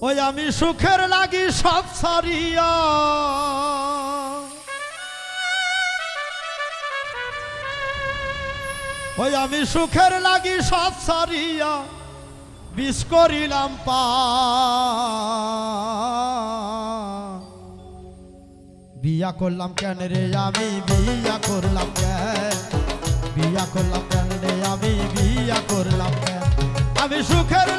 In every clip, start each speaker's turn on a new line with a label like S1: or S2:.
S1: ওই আমি সুখের লাগি সব সারিয়া ওই আমি সুখের লাগি সব সারিয়া বিষ করিলাম পা। বিয়া করলাম কেন রে আমি? বিয়া করলাম বিয়া করলাম কেন রে আমি? বিয়া করলাম আমি সুখের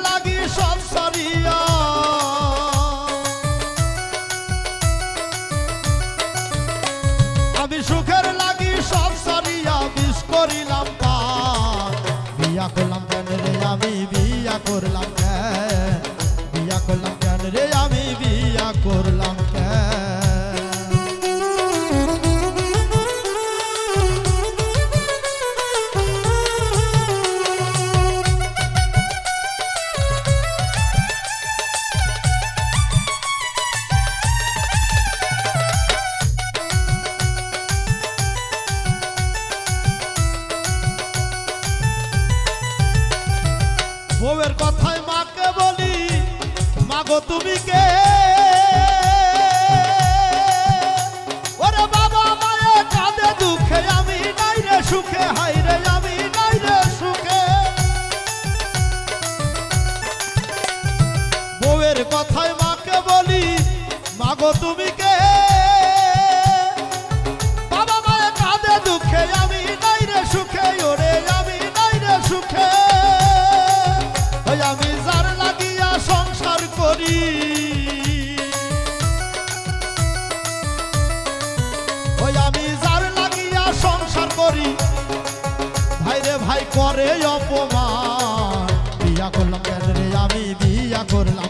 S1: রে আমি বিয়া করলাম বিয়া করলাম কেন রে? আমি বিয়া করলাম মাকে বলি, মাগো তুমি কে? ওরে বাবা মায়ে কাঁদে দুঃখে, আমি নাই রে সুখে হাই রে, আমি নাই রে সুখে। বউয়ের কথায় মাকে বলি, মাগো তুমি করি। ওই আমি যার লাগিয়া সংসার করি ভাই রে ভাই করে অপমান। বিয়া করলাম কেন রে? আমি বিয়া করলাম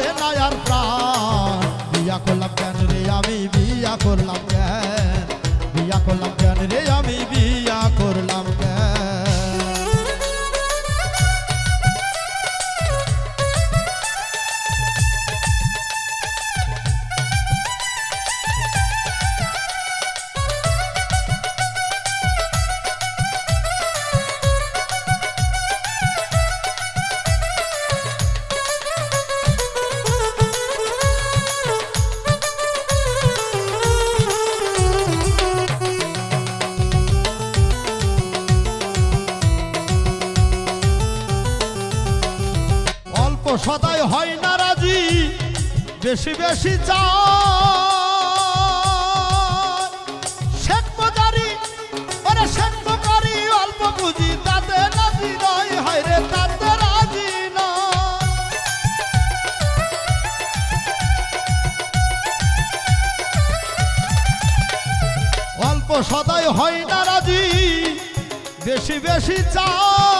S1: বাসে না আর প্রাণ। বিয়া করলাম কেন রে আমি? বিয়া করলাম কেন? বিয়া করলাম কেন রে বেশি বেশি চায় অল্প বুঝি তাতে তাতে অল্প সদাই হয় না রাজি, বেশি বেশি চায়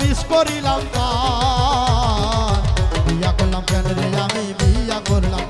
S1: মিস করিলাম তার। বিয়া করলাম কেন রে আমি? বিয়া করলাম